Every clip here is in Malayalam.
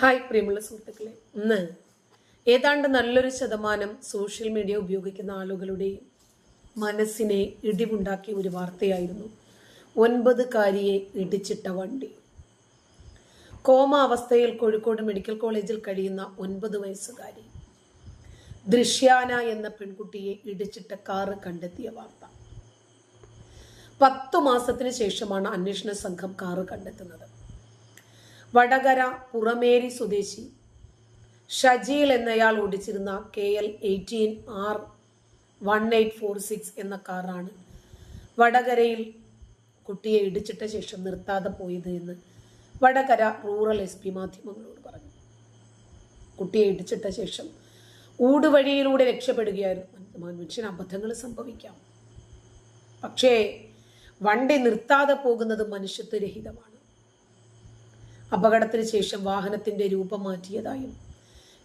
ഹായ് പ്രിയമുള്ള സുഹൃത്തുക്കളെ. ഇന്ന് ഏതാണ്ട് നല്ലൊരു ശതമാനം സോഷ്യൽ മീഡിയ ഉപയോഗിക്കുന്ന ആളുകളുടെ മനസ്സിനെ ഇടിവുണ്ടാക്കിയ ഒരു വാർത്തയായിരുന്നു. ഒൻപത് കാരിയെ ഇടിച്ചിട്ട വണ്ടി. കോമ അവസ്ഥയിൽ കോഴിക്കോട് മെഡിക്കൽ കോളേജിൽ കഴിയുന്ന ഒൻപത് വയസ്സുകാരി. ദൃശ്യാന എന്ന പെൺകുട്ടിയെ ഇടിച്ചിട്ട കാറ് കണ്ടെത്തിയ വാർത്ത. പത്തു മാസത്തിന് ശേഷമാണ് അന്വേഷണ സംഘം കാറ് കണ്ടെത്തുന്നത്. വടകര പുറമേരി സ്വദേശി. ഷജീൽ എന്നയാൾ ഓടിച്ചിരുന്ന K L eighteen R one eight four six എന്ന കാറാണ് വടകരയിൽ കുട്ടിയെ ഇടിച്ചിട്ട ശേഷം നിർത്താതെ പോയത് എന്ന് വടകര റൂറൽ എസ് പി മാധ്യമങ്ങളോട് പറഞ്ഞു. കുട്ടിയെ ഇടിച്ചിട്ട ശേഷം ഊടുവഴിയിലൂടെ രക്ഷപ്പെടുകയായിരുന്നു മനുഷ്യന് അബദ്ധങ്ങൾ സംഭവിക്കാം. പക്ഷേ വണ്ടി നിർത്താതെ പോകുന്നത് മനുഷ്യത്വരഹിതമാണ്. അപകടത്തിന് ശേഷം വാഹനത്തിന്റെ രൂപം മാറ്റിയതായും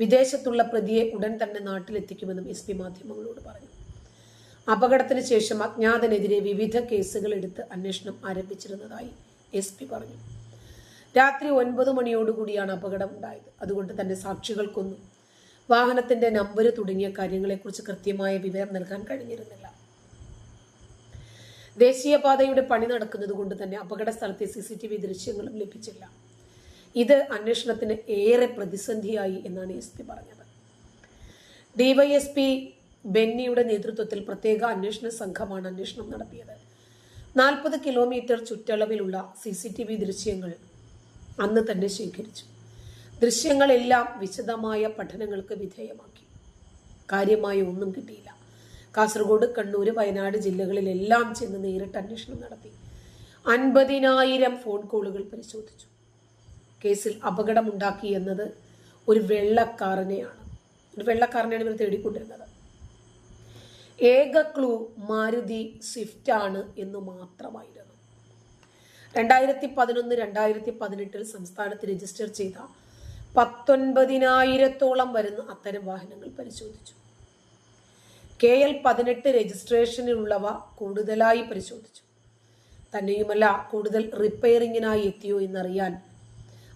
വിദേശത്തുള്ള പ്രതിയെ ഉടൻ തന്നെ നാട്ടിലെത്തിക്കുമെന്നും എസ് പി മാധ്യമങ്ങളോട് പറഞ്ഞു. അപകടത്തിന് ശേഷം അജ്ഞാതനെതിരെ വിവിധ കേസുകൾ എടുത്ത് അന്വേഷണം ആരംഭിച്ചിരുന്നതായി എസ് പി പറഞ്ഞു. രാത്രി ഒൻപത് മണിയോടുകൂടിയാണ് അപകടം ഉണ്ടായത്. അതുകൊണ്ട് തന്നെ സാക്ഷികൾക്കൊന്നും വാഹനത്തിന്റെ നമ്പർ തുടങ്ങിയ കാര്യങ്ങളെക്കുറിച്ച് കൃത്യമായ വിവരം നൽകാൻ കഴിഞ്ഞിരുന്നില്ല. ദേശീയപാതയുടെ പണി നടക്കുന്നത് കൊണ്ട് തന്നെ അപകട സ്ഥലത്തെ സി സി ടി വി ദൃശ്യങ്ങളും ലഭിച്ചില്ല. ഇത് അന്വേഷണത്തിന് ഏറെ പ്രതിസന്ധിയായി എന്നാണ് എസ് പി പറഞ്ഞത്. ഡിവൈഎസ്പി ബെന്നിയുടെ നേതൃത്വത്തിൽ പ്രത്യേക അന്വേഷണ സംഘമാണ് അന്വേഷണം നടത്തിയത്. നാൽപ്പത് കിലോമീറ്റർ ചുറ്റളവിലുള്ള സി സി ടി വി ദൃശ്യങ്ങൾ അന്ന് തന്നെ ശേഖരിച്ചു. ദൃശ്യങ്ങളെല്ലാം വിശദമായ പഠനങ്ങൾക്ക് വിധേയമാക്കി. കാര്യമായ ഒന്നും കിട്ടിയില്ല. കാസർഗോഡ് കണ്ണൂർ വയനാട് ജില്ലകളിലെല്ലാം ചെന്ന് നേരിട്ട് അന്വേഷണം നടത്തി. അൻപതിനായിരം ഫോൺ കോളുകൾ പരിശോധിച്ചു. കേസിൽ അപകടമുണ്ടാക്കി എന്നത് ഒരു വെള്ളക്കാരനെയാണ്. ഒരു വെള്ളക്കാരനെയാണ് ഇവർ തേടിക്കൊണ്ടിരുന്നത്. ഏക ക്ലൂ മാരുതി സ്വിഫ്റ്റ് ആണ് എന്ന് മാത്രമായിരുന്നു. രണ്ടായിരത്തി പതിനൊന്ന് രണ്ടായിരത്തി പതിനെട്ടിൽ സംസ്ഥാനത്ത് രജിസ്റ്റർ ചെയ്ത പത്തൊൻപതിനായിരത്തോളം വരുന്ന അത്തരം വാഹനങ്ങൾ പരിശോധിച്ചു. കെ എൽ പതിനെട്ട് രജിസ്ട്രേഷനിലുള്ളവ കൂടുതലായി പരിശോധിച്ചു. തന്നെയുമല്ല കൂടുതൽ റിപ്പയറിങ്ങിനായി എത്തിയോ എന്നറിയാൻ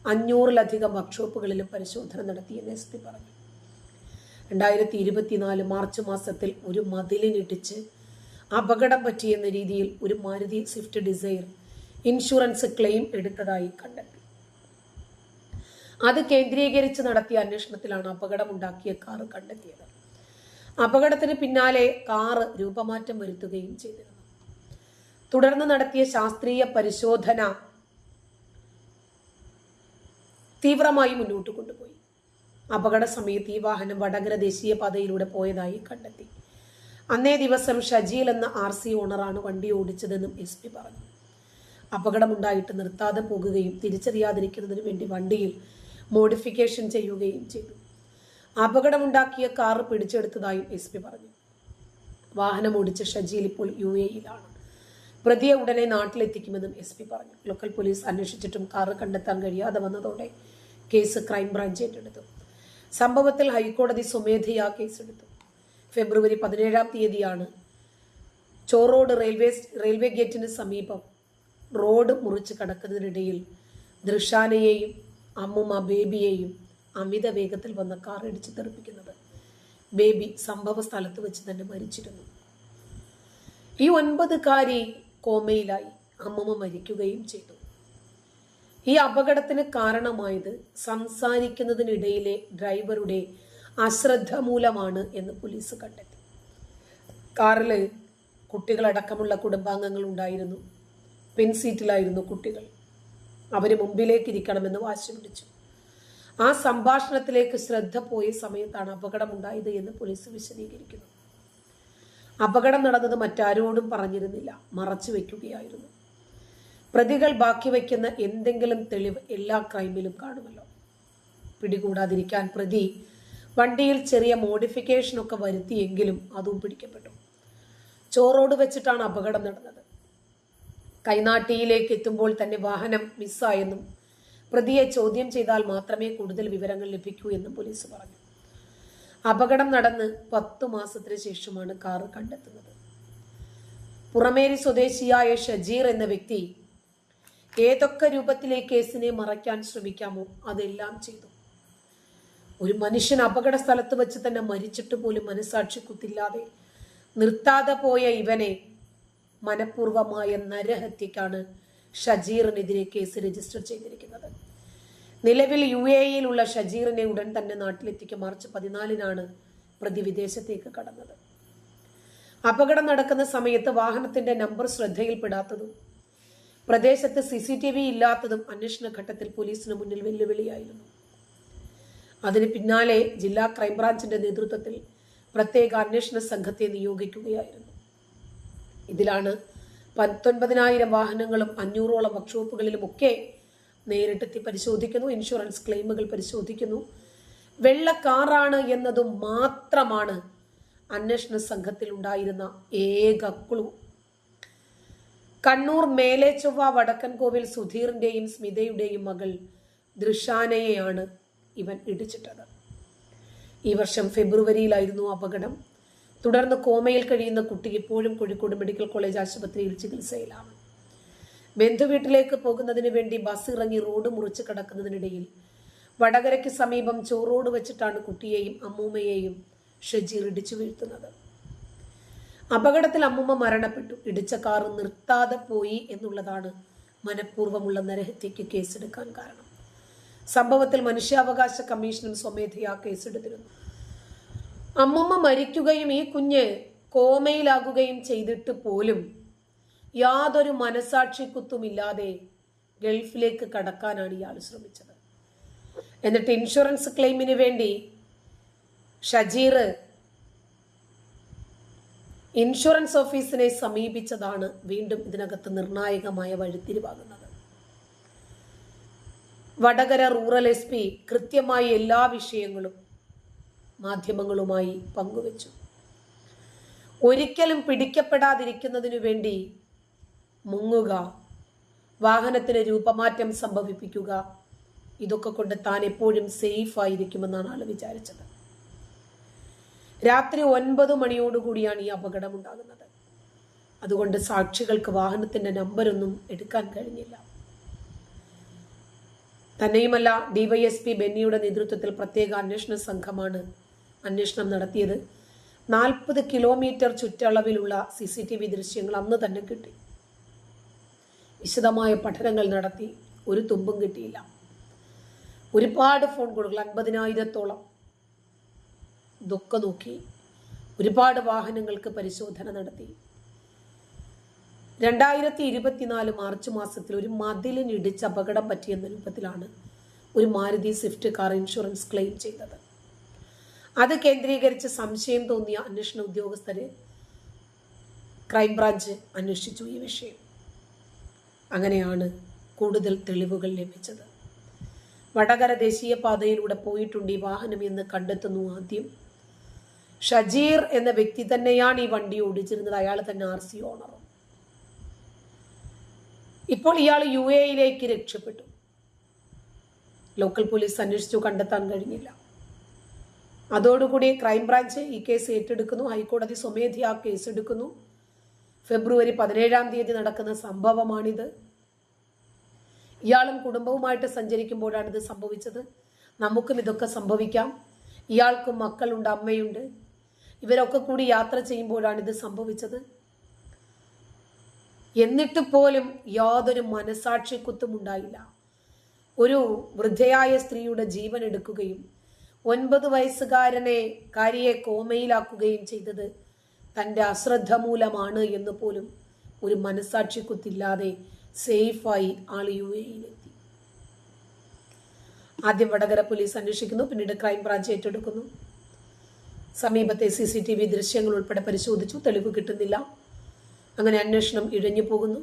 അഞ്ഞൂറിലധികം വർക്ക്ഷോപ്പുകളിലും പരിശോധന നടത്തിയെന്ന് എസ് പി പറഞ്ഞു. രണ്ടായിരത്തി ഇരുപത്തിനാല് മാർച്ച് മാസത്തിൽ ഒരു മതിലിനിടിച്ച് അപകടം പറ്റിയെന്ന രീതിയിൽ ഒരു Maruti Swift Dzire insurance claim എടുത്തതായി കണ്ടെത്തി. അത് കേന്ദ്രീകരിച്ച് നടത്തിയ അന്വേഷണത്തിലാണ് അപകടമുണ്ടാക്കിയ കാർ കണ്ടെത്തിയത്. അപകടത്തിന് പിന്നാലെ കാറ് രൂപമാറ്റം വരുത്തുകയും ചെയ്തിരുന്നു. തുടർന്ന് നടത്തിയ ശാസ്ത്രീയ പരിശോധന തീവ്രമായി മുന്നോട്ട് കൊണ്ടുപോയി. അപകട സമയത്ത് ഈ വാഹനം വടകര ദേശീയ പാതയിലൂടെ പോയതായി കണ്ടെത്തി. അന്നേ ദിവസം ഷജീൽ എന്ന ആർ സി ഓണറാണ് വണ്ടി ഓടിച്ചതെന്നും എസ് പി പറഞ്ഞു. അപകടമുണ്ടായിട്ട് നിർത്താതെ പോകുകയും തിരിച്ചറിയാതിരിക്കുന്നതിന് വേണ്ടി വണ്ടിയിൽ മോഡിഫിക്കേഷൻ ചെയ്യുകയും ചെയ്തു. അപകടമുണ്ടാക്കിയ കാർ പിടിച്ചെടുത്തതായും എസ് പി പറഞ്ഞു. വാഹനം ഓടിച്ച ഷജീൽ ഇപ്പോൾ യു എയിലാണ് പ്രതിയെ ഉടനെ നാട്ടിലെത്തിക്കുമെന്നും എസ് പി പറഞ്ഞു. ലോക്കൽ പോലീസ് അന്വേഷിച്ചിട്ടും കാറ് കണ്ടെത്താൻ കഴിയാതെ വന്നതോടെ കേസ് ക്രൈംബ്രാഞ്ച് ഏറ്റെടുത്തു. സംഭവത്തിൽ ഹൈക്കോടതി സ്വമേധയാ കേസെടുത്തു. ഫെബ്രുവരി പതിനേഴാം തീയതിയാണ് ചോറോഡ് റെയിൽവേ റെയിൽവേ ഗേറ്റിന് സമീപം റോഡ് മുറിച്ച് കടക്കുന്നതിനിടയിൽ ദൃഷാനയെയും അമ്മുമ്മ ബേബിയെയും അമിത വേഗത്തിൽ വന്ന കാർ ഇടിച്ച് തെറിപ്പിക്കുന്നത് ബേബി സംഭവ സ്ഥലത്ത് വെച്ച് തന്നെ മരിച്ചിരുന്നു. ഈ ഒൻപതുകാരി കോമയിലായി അമ്മമ്മ മരിക്കുകയും ചെയ്തു. ഈ അപകടത്തിന് കാരണമായത് സംസാരിക്കുന്നതിനിടയിലെ ഡ്രൈവറുടെ അശ്രദ്ധ മൂലമാണ് എന്ന് പോലീസ് കണ്ടെത്തി. കാറിൽ കുട്ടികളടക്കമുള്ള കുടുംബാംഗങ്ങൾ ഉണ്ടായിരുന്നു. പിൻസീറ്റിലായിരുന്നു കുട്ടികൾ. അവർ മുമ്പിലേക്ക് ഇരിക്കണമെന്ന് വാശി പിടിച്ചു. ആ സംഭാഷണത്തിലേക്ക് ശ്രദ്ധ പോയ സമയത്താണ് അപകടമുണ്ടായത് എന്ന് പോലീസ് വിശദീകരിക്കുന്നു. അപകടം നടന്നത് മറ്റാരോടും പറഞ്ഞിരുന്നില്ല. മറച്ചു വെക്കുകയായിരുന്നു. പ്രതികൾ ബാക്കി വയ്ക്കുന്ന എന്തെങ്കിലും തെളിവ് എല്ലാ ക്രൈമിലും കാണുമല്ലോ. പിടികൂടാതിരിക്കാൻ പ്രതി വണ്ടിയിൽ ചെറിയ മോഡിഫിക്കേഷനൊക്കെ വരുത്തിയെങ്കിലും അതും പിടിക്കപ്പെട്ടു. ചോറോട് വെച്ചിട്ടാണ് അപകടം നടന്നത്. കൈനാട്ടിയിലേക്ക് എത്തുമ്പോൾ തന്നെ വാഹനം മിസ്സായെന്നും പ്രതിയെ ചോദ്യം ചെയ്താൽ മാത്രമേ കൂടുതൽ വിവരങ്ങൾ ലഭിക്കൂ എന്നും പോലീസ് പറഞ്ഞു. അപകടം നടന്ന് പത്തു മാസത്തിന് ശേഷമാണ് കാറ് കണ്ടെത്തുന്നത്. പുറമേരി സ്വദേശിയായ ഷജീർ എന്ന വ്യക്തി ഏതൊക്കെ രൂപത്തിലെ കേസിനെ മറയ്ക്കാൻ ശ്രമിക്കാമോ അതെല്ലാം ചെയ്തു. ഒരു മനുഷ്യൻ അപകട സ്ഥലത്ത് വെച്ച് തന്നെ മരിച്ചിട്ട് പോലും മനസാക്ഷി കുത്തില്ലാതെ നിർത്താതെ പോയ ഇവനെ മനഃപൂർവമായ നരഹത്യക്കാണ് ഷജീറിനെതിരെ കേസ് രജിസ്റ്റർ ചെയ്തിരിക്കുന്നത്. നിലവിൽ യു എ ഇയിലുള്ള ഷജീറിനെ ഉടൻ തന്നെ നാട്ടിലെത്തിക്കുക. മാർച്ച് പതിനാലിനാണ് പ്രതി വിദേശത്തേക്ക് കടന്നത്. അപകടം നടക്കുന്ന സമയത്ത് വാഹനത്തിന്റെ നമ്പർ ശ്രദ്ധയിൽപ്പെടാത്തതും പ്രദേശത്ത് സി സി ടി വി ഇല്ലാത്തതും അന്വേഷണ ഘട്ടത്തിൽ പോലീസിന് മുന്നിൽ വെല്ലുവിളിയായിരുന്നു. അതിന് പിന്നാലെ ജില്ലാ ക്രൈംബ്രാഞ്ചിന്റെ നേതൃത്വത്തിൽ പ്രത്യേക അന്വേഷണ സംഘത്തെ നിയോഗിക്കുകയായിരുന്നു. ഇതിലാണ് പത്തൊൻപതിനായിരം വാഹനങ്ങളും അഞ്ഞൂറോളം വർക്ക്ഷോപ്പുകളിലും ഒക്കെ നേരിട്ടെത്തി പരിശോധിക്കുന്നു ഇൻഷുറൻസ് ക്ലെയിമുകൾ പരിശോധിക്കുന്നു. വെള്ള കാറാണ് എന്നതും മാത്രമാണ് അന്വേഷണ സംഘത്തിൽ ഉണ്ടായിരുന്ന ഏക ക്ലൂ കണ്ണൂർ മേലെ ചൊവ്വ വടക്കൻ കോവിൽ സുധീറിന്റെയും സ്മിതയുടെയും മകൾ ദൃഷാനയെയാണ് ഇവൻ ഇടിച്ചിട്ടത്. ഈ വർഷം ഫെബ്രുവരിയിലായിരുന്നു അപകടം. തുടർന്ന് കോമയിൽ കഴിയുന്ന കുട്ടി ഇപ്പോഴും കോഴിക്കോട് മെഡിക്കൽ കോളേജ് ആശുപത്രിയിൽ ചികിത്സയിലാണ്. ബന്ധുവീട്ടിലേക്ക് പോകുന്നതിന് വേണ്ടി ബസ് ഇറങ്ങി റോഡ് മുറിച്ച് കടക്കുന്നതിനിടയിൽ വടകരയ്ക്ക് സമീപം ചോറോട് വെച്ചിട്ടാണ് കുട്ടിയെയും അമ്മൂമ്മയെയും ഷജീർ ഇടിച്ചു വീഴ്ത്തുന്നത്. അപകടത്തിൽ അമ്മൂമ്മ മരണപ്പെട്ടു. ഇടിച്ച കാർ നിർത്താതെ പോയി എന്നുള്ളതാണ് മനഃപൂർവമുള്ള നരഹത്യക്ക് കേസെടുക്കാൻ കാരണം. സംഭവത്തിൽ മനുഷ്യാവകാശ കമ്മീഷനും സ്വമേധയാ കേസെടുത്തിരുന്നു. അമ്മമ്മ മരിക്കുകയും ഈ കുഞ്ഞ് കോമയിലാകുകയും ചെയ്തിട്ട് പോലും യാതൊരു മനസാക്ഷി കുത്തുമില്ലാതെ ഗൾഫിലേക്ക് കടക്കാനാണ് ഇയാൾ ശ്രമിച്ചത്. എന്നിട്ട് ഇൻഷുറൻസ് ക്ലെയിമിന് വേണ്ടി ഷജീർ ഇൻഷുറൻസ് ഓഫീസിനെ സമീപിച്ചതാണ് വീണ്ടും ഇതിനകത്ത് നിർണായകമായ വഴിത്തിരിവാകുന്നത്. വടകര റൂറൽ എസ് പി കൃത്യമായി എല്ലാ വിഷയങ്ങളും മാധ്യമങ്ങളുമായി പങ്കുവച്ചു. ഒരിക്കലും പിടിക്കപ്പെടാതിരിക്കുന്നതിനു വേണ്ടി മുങ്ങുക. വാഹനത്തിന് രൂപമാറ്റം സംഭവിപ്പിക്കുക. ഇതൊക്കെ കൊണ്ട് താൻ എപ്പോഴും സേഫ് ആയിരിക്കുമെന്നാണ് ആൾ വിചാരിച്ചത്. രാത്രി ഒൻപത് മണിയോടുകൂടിയാണ് ഈ അപകടം ഉണ്ടാകുന്നത്. അതുകൊണ്ട് സാക്ഷികൾക്ക് വാഹനത്തിന്റെ നമ്പരൊന്നും എടുക്കാൻ കഴിഞ്ഞില്ല. തന്നെയുമല്ല ഡിവൈഎസ്പി ബെന്നിയുടെ നേതൃത്വത്തിൽ പ്രത്യേക അന്വേഷണ സംഘമാണ് അന്വേഷണം നടത്തിയത്. നാൽപ്പത് കിലോമീറ്റർ ചുറ്റളവിലുള്ള സി സി ടി വി ദൃശ്യങ്ങൾ അന്ന് തന്നെ കിട്ടി. വിശദമായ പഠനങ്ങൾ നടത്തി ഒരു തുമ്പും കിട്ടിയില്ല. ഒരുപാട് ഫോൺ കോളുകൾ അൻപതിനായിരത്തോളം ഇതൊക്കെ നോക്കി ഒരുപാട് വാഹനങ്ങൾക്ക് പരിശോധന നടത്തി. രണ്ടായിരത്തി ഇരുപത്തിനാല് മാർച്ച് മാസത്തിൽ ഒരു മതിലിനിടിച്ച് അപകടം പറ്റിയെന്ന രൂപത്തിലാണ് ഒരു Maruti Swift car insurance claim ചെയ്തത്. അത് കേന്ദ്രീകരിച്ച് സംശയം തോന്നിയ അന്വേഷണ ഉദ്യോഗസ്ഥര് ക്രൈംബ്രാഞ്ച് അന്വേഷിച്ചു ഈ വിഷയം. അങ്ങനെയാണ് കൂടുതൽ തെളിവുകൾ ലഭിച്ചത്. വടകര ദേശീയപാതയിലൂടെ പോയിട്ടുണ്ട് ഈ വാഹനം എന്ന് കണ്ടെത്തുന്നു ആദ്യം. ഷജീർ എന്ന വ്യക്തി തന്നെയാണ് ഈ വണ്ടി ഓടിച്ചിരുന്നത്. അയാൾ തന്നെ ആർ സി ഓണറും. ഇപ്പോൾ ഇയാൾ യു എയിലേക്ക് രക്ഷപ്പെട്ടു. ലോക്കൽ പോലീസ് അന്വേഷിച്ചു കണ്ടെത്താൻ കഴിഞ്ഞില്ല. അതോടുകൂടി ക്രൈംബ്രാഞ്ച് ഈ കേസ് ഏറ്റെടുക്കുന്നു. ഹൈക്കോടതി സ്വമേധയാ കേസ് എടുക്കുന്നു ഫെബ്രുവരി പതിനേഴാം തീയതി നടക്കുന്ന സംഭവമാണിത്. ഇയാളും കുടുംബവുമായിട്ട് സഞ്ചരിക്കുമ്പോഴാണ് ഇത് സംഭവിച്ചത്. നമുക്കും ഇതൊക്കെ സംഭവിക്കാം. ഇയാൾക്കും മക്കളുണ്ട് അമ്മയുണ്ട്. ഇവരൊക്കെ കൂടി യാത്ര ചെയ്യുമ്പോഴാണ് ഇത് സംഭവിച്ചത്. എന്നിട്ട് പോലും യാതൊരു മനസാക്ഷി കുത്തും ഉണ്ടായില്ല. ഒരു വൃദ്ധയായ സ്ത്രീയുടെ ജീവൻ എടുക്കുകയും ഒൻപത് വയസ്സുകാരനെ കാരിയെ കോമയിലാക്കുകയും ചെയ്തത് തന്റെ അശ്രദ്ധ മൂലമാണ് എന്ന് പോലും ഒരു മനസാക്ഷി കുത്തില്ലാതെ സേഫായി ആൾ യു എയിലെത്തി ആദ്യം വടകര പോലീസ് അന്വേഷിക്കുന്നു പിന്നീട് ക്രൈംബ്രാഞ്ച് ഏറ്റെടുക്കുന്നു. സമീപത്തെ സി സി ടി വി ദൃശ്യങ്ങൾ ഉൾപ്പെടെ പരിശോധിച്ചു തെളിവ് കിട്ടുന്നില്ല. അങ്ങനെ അന്വേഷണം ഇഴഞ്ഞു പോകുന്നു.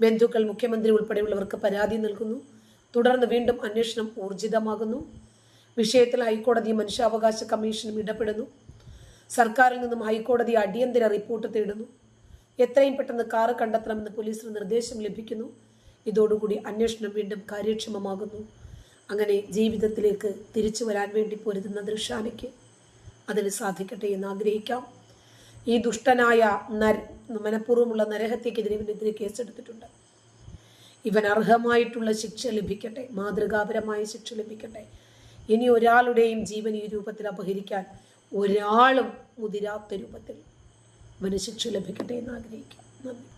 ബന്ധുക്കൾ മുഖ്യമന്ത്രി ഉൾപ്പെടെയുള്ളവർക്ക് പരാതി നൽകുന്നു. തുടർന്ന് വീണ്ടും അന്വേഷണം ഊർജിതമാകുന്നു. വിഷയത്തിൽ ഹൈക്കോടതി മനുഷ്യാവകാശ കമ്മീഷനും ഇടപെടുന്നു. സർക്കാരിൽ നിന്നും ഹൈക്കോടതി അടിയന്തര റിപ്പോർട്ട് തേടുന്നു. എത്രയും പെട്ടെന്ന് കാറ് കണ്ടെത്തണമെന്ന് പോലീസിന് നിർദ്ദേശം ലഭിക്കുന്നു. ഇതോടുകൂടി അന്വേഷണം വീണ്ടും കാര്യക്ഷമമാകുന്നു. അങ്ങനെ ജീവിതത്തിലേക്ക് തിരിച്ചു വരാൻ വേണ്ടി പൊരുതുന്ന ദൃശാനയ്ക്ക് അതിന് സാധിക്കട്ടെ എന്ന് ആഗ്രഹിക്കാം. ഈ ദുഷ്ടനായ നര മനഃപൂർവമുള്ള നരഹത്യക്കെതിരെ ഇവനെതിരെ കേസെടുത്തിട്ടുണ്ട്. ഇവൻ അർഹമായിട്ടുള്ള ശിക്ഷ ലഭിക്കട്ടെ മാതൃകാപരമായ ശിക്ഷ ലഭിക്കട്ടെ. ഇനി ഒരാളുടെയും ജീവൻ ഈ രൂപത്തിൽ അപഹരിക്കാൻ ഒരാളും മുതിരാത്ത രൂപത്തിൽ അവന് ശിക്ഷ ലഭിക്കട്ടെ എന്ന് ആഗ്രഹിക്കും നന്ദി.